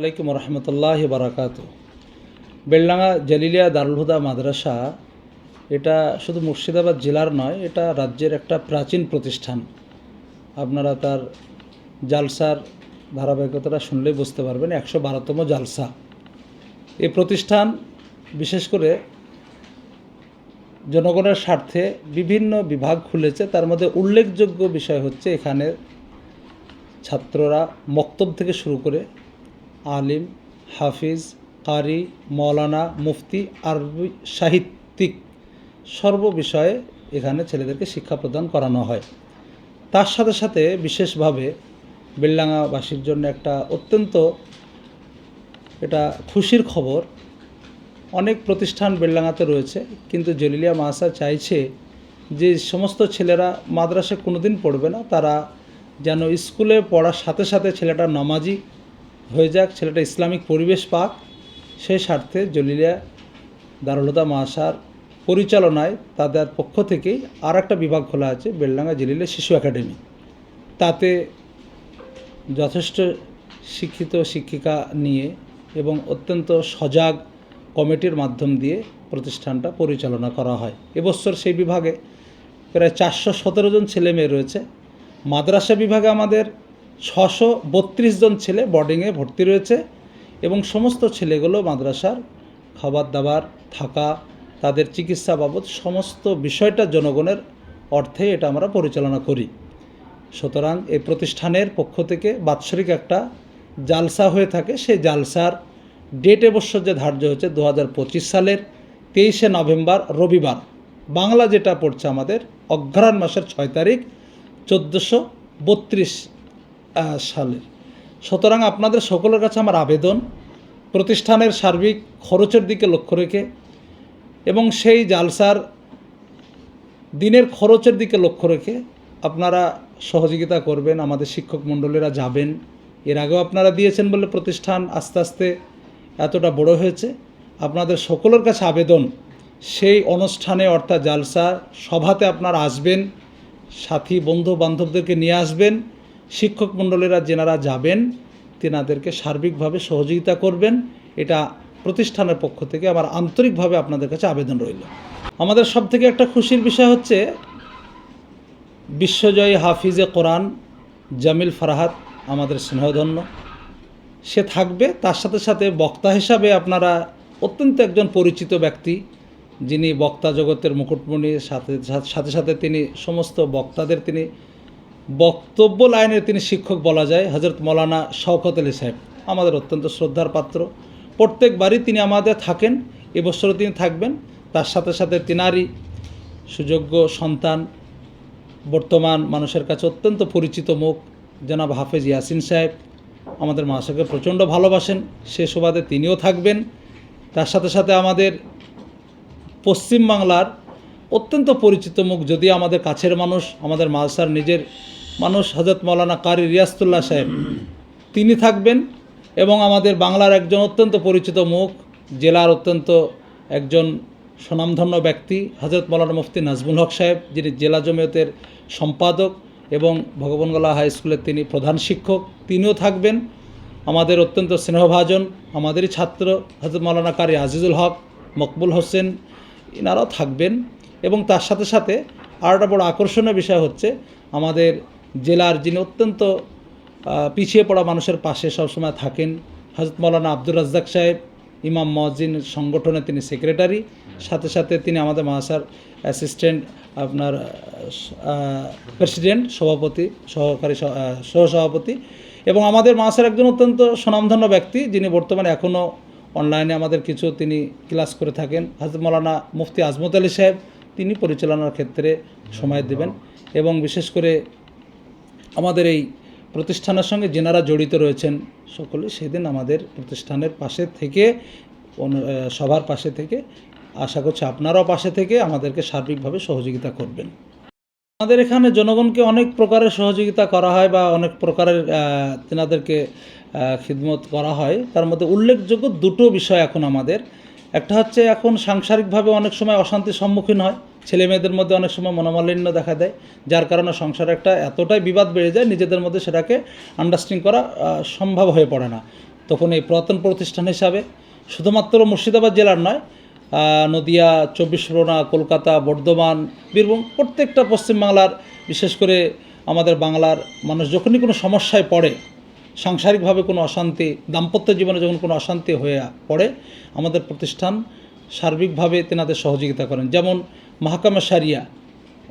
আলাইকুম রহমতুল্লাহ বারাকাত। বেলডাঙ্গা জালিলিয়া দারুল হুদা মাদ্রাসা, এটা শুধু মুর্শিদাবাদ জেলার নয়, এটা রাজ্যের একটা প্রাচীন প্রতিষ্ঠান। আপনারা তার জালসার ধারাবাহিকতাটা শুনলেই বুঝতে পারবেন, একশো বারোতম জালসা। এই প্রতিষ্ঠান বিশেষ করে জনগণের স্বার্থে বিভিন্ন বিভাগ খুলেছে, তার মধ্যে উল্লেখযোগ্য বিষয় হচ্ছে এখানে ছাত্ররা মক্তব থেকে শুরু করে আলিম, হাফিজ, কারি, মৌলানা, মুফতি, আরবি সাহিত্যিক সর্ব বিষয়ে এখানে ছেলেদেরকে শিক্ষা প্রদান করানো হয়। তার সাথে সাথে বিশেষভাবে বেলডাঙ্গাবাসীর জন্য একটা অত্যন্ত এটা খুশির খবর, অনেক প্রতিষ্ঠান বেলডাঙ্গাতে রয়েছে, কিন্তু জলিলিয়া মাসা চাইছে যে সমস্ত ছেলেরা মাদ্রাসে কোনোদিন পড়বে না, তারা যেন স্কুলে পড়ার সাথে সাথে ছেলেটা নামাজি হয়ে যাক, ছেলেটা ইসলামিক পরিবেশ পাক। সেই স্বার্থে জলিলিয়া দারুলতা মাসার পরিচালনায় তাদের পক্ষ থেকেই আর একটা বিভাগ খোলা আছে, বেলডাঙ্গা জলিলিয়া শিশু একাডেমি। তাতে যথেষ্ট শিক্ষিত শিক্ষিকা নিয়ে এবং অত্যন্ত সজাগ কমিটির মাধ্যম দিয়ে প্রতিষ্ঠানটা পরিচালনা করা হয়। এবছর সেই বিভাগে প্রায় চারশো সতেরো জন ছেলে মেয়ে রয়েছে। মাদ্রাসা বিভাগে আমাদের ছশো বত্রিশ জন ছেলে বোর্ডিংয়ে ভর্তি রয়েছে এবং সমস্ত ছেলেগুলো মাদ্রাসার খাবার দাবার থাকা, তাদের চিকিৎসা বাবদ সমস্ত বিষয়টা জনগণের অর্থে এটা আমরা পরিচালনা করি। সুতরাং এই প্রতিষ্ঠানের পক্ষ থেকে বাৎসরিক একটা জালসা হয়ে থাকে। সেই জালসার ডেট এবছর যে ধার্য হয়েছে দু হাজার পঁচিশ সালের তেইশে নভেম্বর রবিবার। বাংলা যেটা পড়ছে আমাদের, অঘ্রাণ মাসের ছয় তারিখ, চোদ্দোশো বত্রিশ। সালের। সুতরাং আপনাদের সকলের কাছে আমার আবেদন, প্রতিষ্ঠানের সার্বিক খরচের দিকে লক্ষ্য রেখে এবং সেই জালসার দিনের খরচের দিকে লক্ষ্য রেখে আপনারা সহযোগিতা করবেন, আমাদের শিক্ষক মণ্ডলীরা যাবেন। এর আগেও আপনারা দিয়েছেন বলে প্রতিষ্ঠান আস্তে আস্তে এতটা বড় হয়েছে। আপনাদের সকলের কাছে আবেদন, সেই অনুষ্ঠানে অর্থাৎ জালসা সভাতে আপনারা আসবেন, সাথী বন্ধু বান্ধবদেরকে নিয়ে আসবেন শিক্ষক মণ্ডলীরা যেনারা যাবেন, তেনাদেরকে সার্বিকভাবে সহযোগিতা করবেন। এটা প্রতিষ্ঠানের পক্ষ থেকে আমার আন্তরিকভাবে আপনাদের কাছে আবেদন রইল। আমাদের সব থেকে একটা খুশির বিষয় হচ্ছে, বিশ্বজয়ী হাফিজে কোরআন জামিল ফারাহাত আমাদের স্নেহধন্য। সে থাকবে, তার সাথে সাথে বক্তা হিসাবে আপনারা অত্যন্ত একজন পরিচিত ব্যক্তি, যিনি বক্তা জগতের মুকুটমণির সাথে সাথে সাথে তিনি সমস্ত বক্তাদের তিনি বক্তব্য লাইনের তিনি শিক্ষক বলা যায় হজরত মৌলানা শওকত আলী সাহেব। আমাদের অত্যন্ত শ্রদ্ধার পাত্র। প্রত্যেকবারই তিনি আমাদের থাকেন, এবছরও তিনি থাকবেন। তার সাথে সাথে তিনারই সুযোগ্য সন্তান, বর্তমান মানুষের কাছে অত্যন্ত পরিচিত মুখ, জনাব হাফেজ ইয়াসিন সাহেব। আমাদের মাসাকে প্রচণ্ড ভালোবাসেন, সে সুবাদে তিনিও থাকবেন। তার সাথে সাথে আমাদের পশ্চিমবাংলার অত্যন্ত পরিচিত মুখ যদি আমাদের কাছের মানুষ, আমাদের মালসার নিজের মানুষ হজরত মৌলানা কারি রিয়াস্তুল্লাহ সাহেব। তিনি থাকবেন এবং আমাদের বাংলার একজন অত্যন্ত পরিচিত মুখ, জেলার অত্যন্ত একজন স্বনামধন্য ব্যক্তি হজরত মৌলানা মুফতি নাজমুল হক সাহেব, যিনি জেলা জমিয়তের সম্পাদক এবং ভগবানগোলা হাই স্কুলের তিনি প্রধান শিক্ষক। তিনিও থাকবেন। আমাদের অত্যন্ত স্নেহভাজন, আমাদেরই ছাত্র হজরত মৌলানা কারি আজিজুল হক, মকবুল হোসেন এনারাও থাকবেন। এবং তার সাথে সাথে আর একটা বড় আকর্ষণীয় বিষয় হচ্ছে আমাদের জেলার যিনি অত্যন্ত পিছিয়ে পড়া মানুষের পাশে সবসময় থাকেন হজরত মৌলানা আব্দুর রাজ্জাক সাহেব, ইমাম মজিন সংগঠনে তিনি সেক্রেটারি সাথে সাথে তিনি আমাদের মাসার অ্যাসিস্ট্যান্ট আপনার প্রেসিডেন্ট সভাপতি, সহকারী সহসভাপতি এবং আমাদের মাসার একজন অত্যন্ত স্বনামধন্য ব্যক্তি যিনি বর্তমানে এখনও অনলাইনে আমাদের কিছু তিনি ক্লাস করে থাকেন হাজরত মৌলানা মুফতি আজমত আলী সাহেব তিনি পরিচালনার ক্ষেত্রে সময় দেবেন এবং বিশেষ করে আমাদের এই প্রতিষ্ঠানের সঙ্গে যেনারা জড়িত রয়েছেন সকলে সেদিন আমাদের প্রতিষ্ঠানের পাশে থেকে সবার পাশে থেকে, আশা করছি আপনারাও পাশে থেকে আমাদেরকে সার্বিকভাবে সহযোগিতা করবেন। আমাদের এখানে জনগণকে অনেক প্রকারের সহযোগিতা করা হয় বা অনেক প্রকারের তেনাদেরকে খিদমত করা হয়। তার মধ্যে উল্লেখযোগ্য দুটো বিষয় এখন আমাদের। একটা হচ্ছে এখন সাংসারিকভাবে অনেক সময় অশান্তির সম্মুখীন হয়, ছেলে মেয়েদের মধ্যে অনেক সময় মনোমালিন্য দেখা দেয়, যার কারণে সংসারে একটা এতটাই বিবাদ বেড়ে যায়, নিজেদের মধ্যে সেটাকে আন্ডারস্ট্যান্ডিং করা সম্ভব হয়ে পড়ে না। তখন এই পুরাতন প্রতিষ্ঠান হিসাবে শুধুমাত্র মুর্শিদাবাদ জেলার নয় নদিয়া, চব্বিশ পরগনা, কলকাতা, বর্ধমান, বীরভূম, প্রত্যেকটা পশ্চিমবাংলার, বিশেষ করে আমাদের বাংলার মানুষ যখনই কোনো সমস্যায় পড়ে সাংসারিকভাবে কোনো অশান্তি, দাম্পত্য জীবনে যখন কোনো অশান্তি হয়ে পড়ে, আমাদের প্রতিষ্ঠান সার্বিকভাবে তেনাদের সহযোগিতা করেন। যেমন মাহকামা সারিয়া,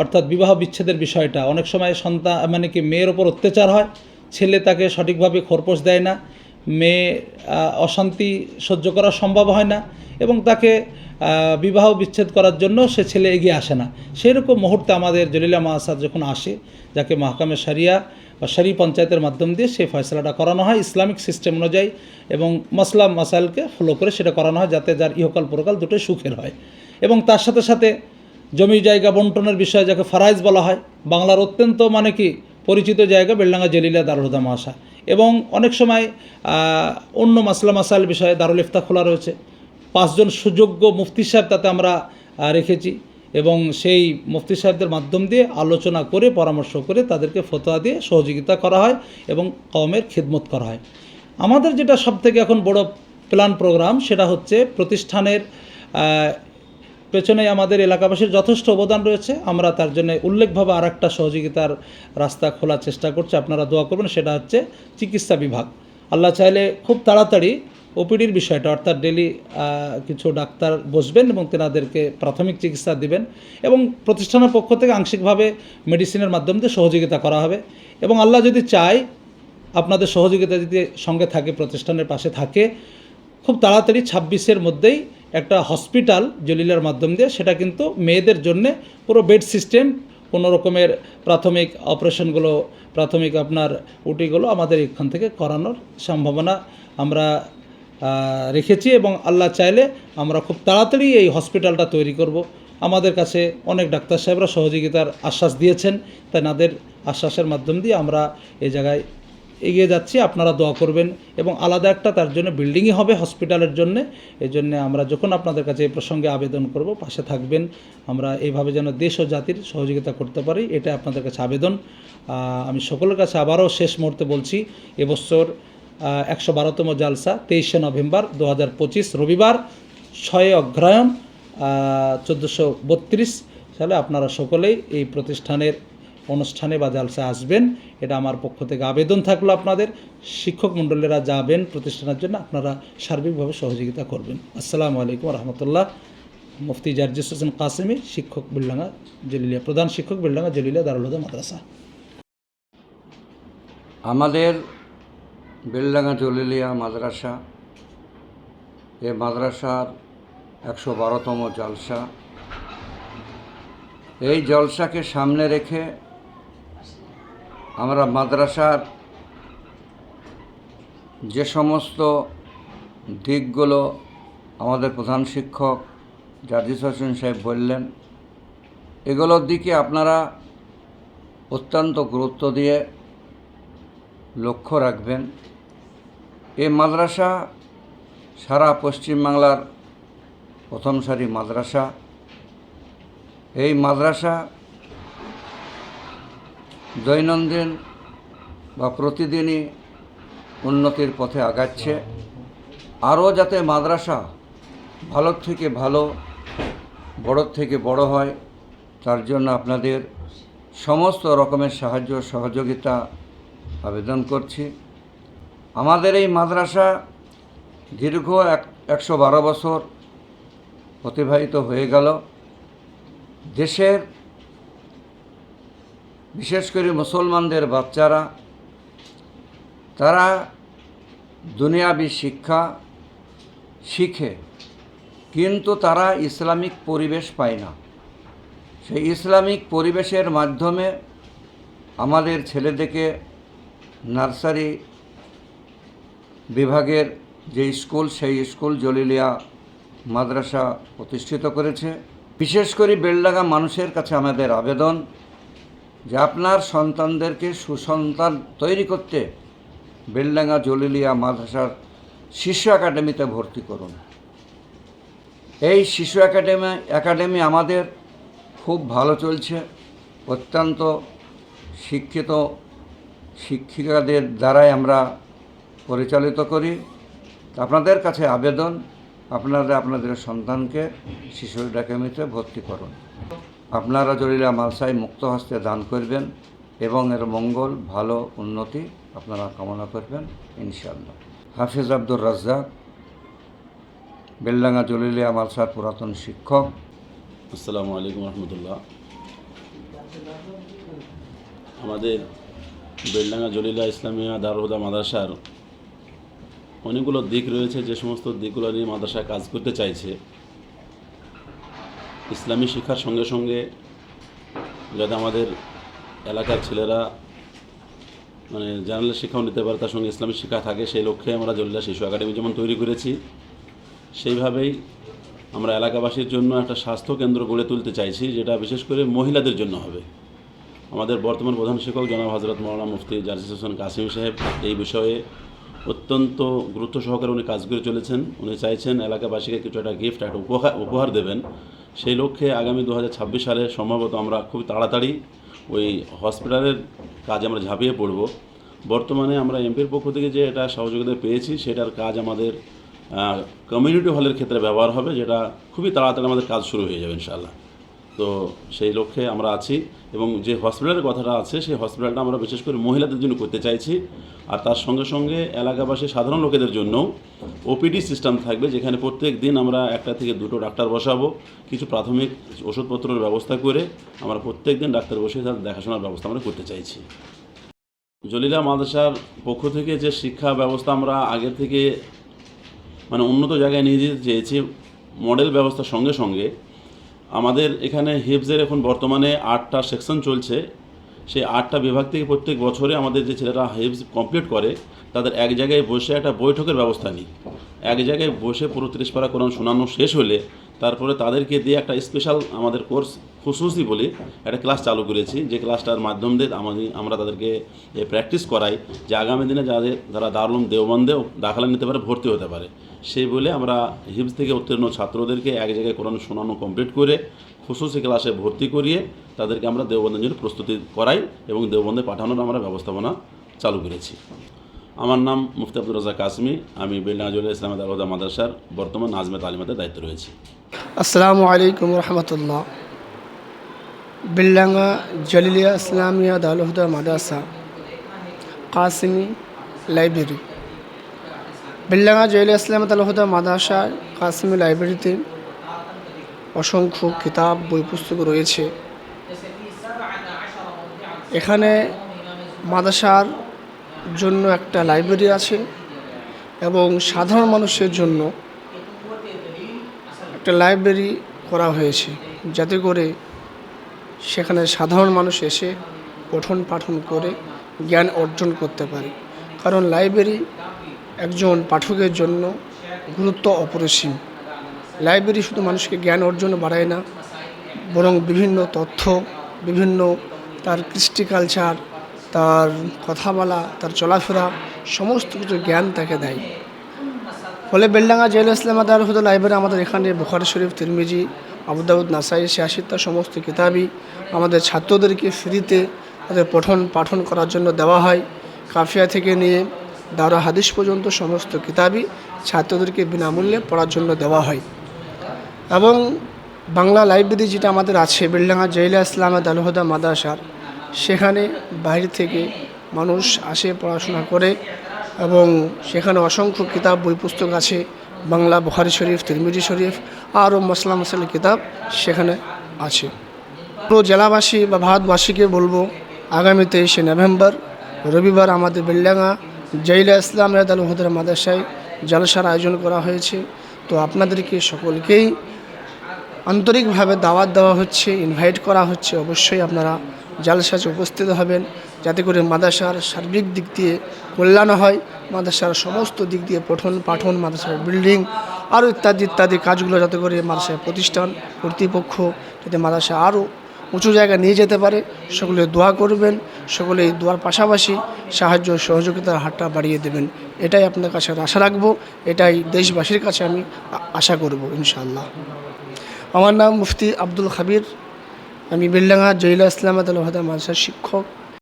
অর্থাৎ বিবাহ বিচ্ছেদের বিষয়টা, অনেক সময় সন্তান মানে কি মেয়ের ওপর অত্যাচার হয়, ছেলে তাকে সঠিকভাবে খরপোশ দেয় না, মেয়ে অশান্তি সহ্য করা সম্ভব হয় না এবং তাকে বিবাহ বিচ্ছেদ করার জন্য সে ছেলে এগিয়ে আসে না। সেই রকম মুহূর্তে আমাদের জলিলা মাহাসাদ যখন আসে, যাকে মাহকামে সারিয়া বা সারি পঞ্চায়েতের মাধ্যম দিয়ে সেই ফয়সলাটা করানো হয়, ইসলামিক সিস্টেম অনুযায়ী এবং মাসলাম মাসাইলকে ফলো করে সেটা করানো হয় যাতে যার ইহকাল পরকাল দুটোই সুখের হয়। এবং তার সাথে সাথে জমি জায়গা বন্টনের বিষয়ে যাকে ফারাইজ বলা হয়, বাংলার অত্যন্ত মানে কি পরিচিত জায়গা বেলডাঙ্গা জেলিলা দারুল হুদা মাসা এবং অনেক সময় অন্য মাসলা মাসাইল বিষয়ে দারুল ইফতা খোলা রয়েছে। পাঁচজন সুযোগ্য মুফতি সাহেব তাতে আমরা রেখেছি। এবং সেই মুফতি সাহেবদের মাধ্যম দিয়ে আলোচনা করে, পরামর্শ করে তাদেরকে ফতোয়া দিয়ে সহযোগিতা করা হয় এবং কমের খিদমত করা হয়। আমাদের যেটা সবথেকে এখন বড় প্ল্যান প্রোগ্রাম সেটা হচ্ছে প্রতিষ্ঠানের পেছনে আমাদের এলাকাবাসীর যথেষ্ট অবদান রয়েছে। আমরা তার জন্য উল্লেখভাবে আর একটা সহযোগিতার রাস্তা খোলার চেষ্টা করছি। আপনারা দোয়া করবেন, সেটা হচ্ছে চিকিৎসা বিভাগ। আল্লাহ চাইলে খুব তাড়াতাড়ি ওপিডির বিষয়টা, অর্থাৎ ডেলি কিছু ডাক্তার বসবেন এবং তেনাদেরকে প্রাথমিক চিকিৎসা দিবেন এবং প্রতিষ্ঠানের পক্ষ থেকে আংশিকভাবে মেডিসিনের মাধ্যম সহযোগিতা করা হবে এবং আল্লাহ যদি চায়, আপনাদের সহযোগিতা যদি সঙ্গে থাকে, প্রতিষ্ঠানের পাশে থাকে, খুব তাড়াতাড়ি ছাব্বিশের মধ্যেই একটা হসপিটাল জলিলার মাধ্যম দিয়ে, সেটা কিন্তু মেয়েদের জন্যে পুরো বেড সিস্টেম কোনো রকমের প্রাথমিক অপারেশনগুলো, প্রাথমিক আপনার উটিগুলো আমাদের এখান থেকে করানোর সম্ভাবনা আমরা রেখেছি এবং আল্লাহ চাইলে আমরা খুব তাড়াতাড়ি এই হসপিটালটা তৈরি করব। আমাদের কাছে অনেক ডাক্তার সাহেবরা সহযোগিতার আশ্বাস দিয়েছেন, তাই তাদের আশ্বাসের মাধ্যম দিয়ে আমরা এই জায়গায় এগিয়ে যাচ্ছি। আপনারা দোয়া করবেন এবং আলাদা একটা তার জন্য বিল্ডিংই হবে হসপিটালের জন্য। এই জন্য আমরা যখন আপনাদের কাছে এই প্রসঙ্গে আবেদন করব, পাশে থাকবেন। আমরা এইভাবে যেন দেশ ও জাতির সহযোগিতা করতে পারি এটা আপনাদের কাছে আবেদন। আমি সকলের কাছে আবারও শেষ মুহূর্তে বলছি, এবছর একশো বারোতম জালসা, তেইশে নভেম্বর দু হাজার পঁচিশ, রবিবার ছয় অগ্রহায়ণ চোদ্দোশো বত্রিশ। সালে আপনারা সকলেই এই প্রতিষ্ঠানের অনুষ্ঠানে বা জালসা আসবেন। এটা আমার পক্ষ থেকে আবেদন থাকল আপনাদের। শিক্ষক মণ্ডলীরা যাবেন প্রতিষ্ঠানের জন্য, আপনারা সার্বিকভাবে সহযোগিতা করবেন। আসসালামু আলাইকুম রহমতুল্লাহ মুফতি জার্জিস হোসেন কাসেমি, শিক্ষক বিল্ডাঙ্গা জলিলিয়া, প্রধান শিক্ষক বিল্ডাঙ্গা জলিলিয়া দারুল মাদ্রাসা। আমাদের বেলডাঙ্গা জলিলিয়া মাদ্রাসা। এ মাদ্রাসার একশো বারোতম জলসা। এই জলসাকে সামনে রেখে আমরা মাদ্রাসার যে সমস্ত দিকগুলো আমাদের প্রধান শিক্ষক জার্জিস হোসেন সাহেব বললেন, এগুলোর দিকে আপনারা অত্যন্ত গুরুত্ব দিয়ে লক্ষ্য রাখবেন। এই মাদ্রাসা সারা পশ্চিমবাংলার প্রথম সারি মাদ্রাসা। এই মাদ্রাসা দৈনন্দিন বা প্রতিদিনই উন্নতির পথে আগাচ্ছে। আরও যাতে মাদ্রাসা ভালোর থেকে ভালো, বড়োর থেকে বড় হয়, তার জন্য আপনাদের সমস্ত রকমের সাহায্য, সহযোগিতা আবেদন করছি। আমাদের এই মাদ্রাসা দীর্ঘ এক, একশো বারো বছর অতিবাহিত হয়ে গেল। দেশের বিশেষ করে মুসলমানদের বাচ্চারা, তারা দুনিয়াবি শিক্ষা শিখে, কিন্তু তারা ইসলামিক পরিবেশ পায় না। সেই ইসলামিক পরিবেশের মাধ্যমে আমাদের ছেলেদেরকে নার্সারি বিভাগের যে স্কুল, সেই স্কুল জলিলিয়া মাদ্রাসা প্রতিষ্ঠিত করেছে। বিশেষ করে বেলডাঙ্গা মানুষের কাছে আমাদের আবেদন যে আপনার সন্তানদেরকে সুসন্তান তৈরি করতে বেলডাঙ্গা জলিলিয়া মাদ্রাসার শিশু একাডেমিতে ভর্তি করুন। এই শিশু একাডেমি একাডেমি আমাদের খুব ভালো চলছে। অত্যন্ত শিক্ষিত শিক্ষিকাদের দ্বারাই আমরা পরিচালিত করি। আপনাদের কাছে আবেদন, আপনারা আপনাদের সন্তানকে শিশুর একাডেমিতে ভর্তি করুন। আপনারা জলিলা মালসাই মুক্ত হস্তে দান করবেন এবং এর মঙ্গল, ভালো, উন্নতি আপনারা কামনা করবেন, ইনশাআল্লাহ। হাফিজ আব্দুর রাজ্জাক, বেলডাঙ্গা জলিলিয়া মালসার পুরাতন শিক্ষক। আসসালামু আলাইকুম রহমতুল্লাহ। আমাদের বেলডাঙ্গা জলিলা ইসলামিয়া দারুদা মাদ্রাসার অনেকগুলো দিক রয়েছে যে সমস্ত দিকগুলো নিয়ে মাদ্রাসা কাজ করতে চাইছে। ইসলামী শিক্ষার সঙ্গে সঙ্গে যাতে আমাদের এলাকার ছেলেরা মানে জেনারেল শিক্ষাও নিতে পারে, তার সঙ্গে ইসলামী শিক্ষা থাকে, সেই লক্ষ্যে আমরা জলিলা শিশু একাডেমি যেমন তৈরি করেছি, সেইভাবেই আমরা এলাকাবাসীর জন্য একটা স্বাস্থ্য কেন্দ্র গড়ে তুলতে চাইছি, যেটা বিশেষ করে মহিলাদের জন্য হবে। আমাদের বর্তমান প্রধান শিক্ষক জনাব হজরত মৌলানা মুফতি জার্জিস হোসেন কাসিম সাহেব এই বিষয়ে অত্যন্ত গুরুত্ব সহকারে উনি কাজ করে চলেছেন। উনি চাইছেন এলাকাবাসীকে কিছু একটা গিফট একটা উপহার উপহার দেবেন। সেই লক্ষ্যে আগামী দু হাজার ছাব্বিশ সালে সম্ভবত আমরা খুব তাড়াতাড়ি ওই হসপিটালের কাজে আমরা ঝাঁপিয়ে পড়ব। বর্তমানে আমরা এমপির পক্ষ থেকে যে এটা সহযোগিতা পেয়েছি, সেটার কাজ আমাদের কমিউনিটি হলের ক্ষেত্রে ব্যবহার হবে, যেটা খুবই তাড়াতাড়ি আমাদের কাজ শুরু হয়ে যাবে, ইনশাআল্লাহ। তো সেই লক্ষ্যে আমরা আছি এবং যে হসপিটালের কথাটা আছে, সেই হসপিটালটা আমরা বিশেষ করে মহিলাদের জন্য করতে চাইছি। আর তার সঙ্গে সঙ্গে এলাকাবাসী সাধারণ লোকেদের জন্য ওপিডি সিস্টেম থাকবে, যেখানে প্রত্যেক দিন আমরা একটা থেকে দুটো ডাক্তার বসাবো, কিছু প্রাথমিক ওষুধপত্রের ব্যবস্থা করে আমরা প্রত্যেক দিন ডাক্তার বসে তাদের দেখাশোনার ব্যবস্থা আমরা করতে চাইছি। জলিলা মাদ্রাসার পক্ষ থেকে যে শিক্ষা ব্যবস্থা আমরা আগের থেকে মানে উন্নত জায়গায় নিয়ে যেতে চেয়েছি, মডেল ব্যবস্থার সঙ্গে সঙ্গে আমাদের এখানে হিপসের এখন বর্তমানে আটটা সেকশন চলছে। সেই আটটা বিভাগ থেকে প্রত্যেক বছরে আমাদের যে ছেলেরা হিপস কমপ্লিট করে, তাদের এক জায়গায় বসে একটা বৈঠকের ব্যবস্থা নিই। এক জায়গায় বসে পুরো ত্রিশ পারা কোরআন শোনানো শেষ হলে তারপরে তাদেরকে দিয়ে একটা স্পেশাল আমাদের কোর্স খুশুসি বলে একটা ক্লাস চালু করেছি। যে ক্লাসটার মাধ্যম দিয়ে আমাদের, আমরা তাদেরকে প্র্যাকটিস করাই যে আগামী দিনে যাদের, যারা দারুম দেওবন্দেও দাখলা নিতে পারে, ভর্তি হতে পারে। সেই বলে আমরা হিপস থেকে উত্তীর্ণ ছাত্রদেরকে এক জায়গায় কোরআন শোনানো কমপ্লিট করে খুশুসি ক্লাসে ভর্তি করিয়ে তাদেরকে আমরা দেওবন্দের জন্য প্রস্তুতি করাই এবং দেওবন্দে পাঠানোর আমরা ব্যবস্থাপনা চালু করেছি। আমার নাম মুফতি আব্দুল রাজা কাসমি। আমি বেলডাঙ্গা জুয়েল ইসলামেদ আলহদা মাদ্রাসার বর্তমান নাজমে তালিমাতের দায়িত্ব রয়েছে। আসসালামু আলাইকুম রহমতুল্লাহ। বিল্লাঙ্গা জলিলিয়া ইসলামিয়া দালহুদা মাদ্রাসা, কাসিমি লাইব্রেরি। বিল্লাঙ্গা জলিলিয়া ইসলামিয়া দালহুদা মাদ্রাসা, কাসিমি লাইব্রেরিতে অসংখ্য কিতাব, বই, পুস্তক রয়েছে। এখানে মাদ্রাসার জন্য একটা লাইব্রেরি আছে এবং সাধারণ মানুষের জন্য একটা লাইব্রেরি করা হয়েছে, যাতে করে সেখানে সাধারণ মানুষ এসে পঠন পাঠন করে জ্ঞান অর্জন করতে পারে। কারণ লাইব্রেরি একজন পাঠকের জন্য গুরুত্ব অপরিসীম। লাইব্রেরি শুধু মানুষকে জ্ঞান অর্জন বাড়ায় না, বরং বিভিন্ন তথ্য, বিভিন্ন তার কৃষ্টি কালচার তার কথা বলা তার চলাফেরা, সমস্ত কিছু জ্ঞান তাকে দেয়। ফলে বেলডাঙ্গা জেল ইসলাম দারহুদ লাইব্রেরি আমাদের এখানে বুখারি শরীফ, তিরমিজি আবুদাউদ নাসাই সিয়াসিত্তা সমস্ত কিতাবই আমাদের ছাত্রদেরকে ফ্রিতে তাদের পঠন পাঠন করার জন্য দেওয়া হয়। কাফিয়া থেকে নিয়ে দারা হাদিস পর্যন্ত সমস্ত কিতাবই ছাত্রদেরকে বিনামূল্যে পড়ার জন্য দেওয়া হয়। এবং বাংলা লাইব্রেরি যেটা আমাদের আছে, বেলডাঙ্গা জেলা ইসলাম দালহুদা মাদ্রাসার সেখানে বাইরে থেকে মানুষ আসে, পড়াশোনা করে এবং সেখানে অসংখ্য কিতাব বই পুস্তক আছে। বাংলা, বুখারি শরীফ, তিরমিজি শরীফ, আরও মশলা মশলা কিতাব সেখানে আছে। পুরো জেলাবাসী বা ভারতবাসীকে বলব, আগামী তেইশে নভেম্বর, রবিবার আমাদের বেলডাঙ্গা জৈলা ইসলাম রেদাল হুদর মাদ্রাসায় জলসার আয়োজন করা হয়েছে। তো আপনাদেরকে সকলকেই আন্তরিকভাবে দাওয়াত দেওয়া হচ্ছে ইনভাইট করা হচ্ছে। অবশ্যই আপনারা জালসাজে উপস্থিত হবেন, যাতে করে মাদ্রাসার সার্বিক দিক দিয়ে কল্যাণ হয়, মাদ্রাসার সমস্ত দিক দিয়ে পঠন পাঠন, মাদ্রাসার বিল্ডিং আরও ইত্যাদি ইত্যাদি কাজগুলো যাতে করে মাদ্রাসার প্রতিষ্ঠান কর্তৃপক্ষ যাতে মাদ্রাসা আরও উঁচু জায়গায় নিয়ে যেতে পারে। সকলে দোয়া করবেন, সকলে এই দোয়ার পাশাপাশি সাহায্য সহযোগিতার হাতটা বাড়িয়ে দেবেন। এটাই আপনার কাছে আশা রাখব, এটাই দেশবাসীর কাছে আমি আশা করব, ইনশাআল্লাহ। আমার নাম মুফতি আব্দুল খাবির। আমি বেলডাঙ্গা জহিলা ইসলামাত আলহাদা মাদ্রাসার শিক্ষক।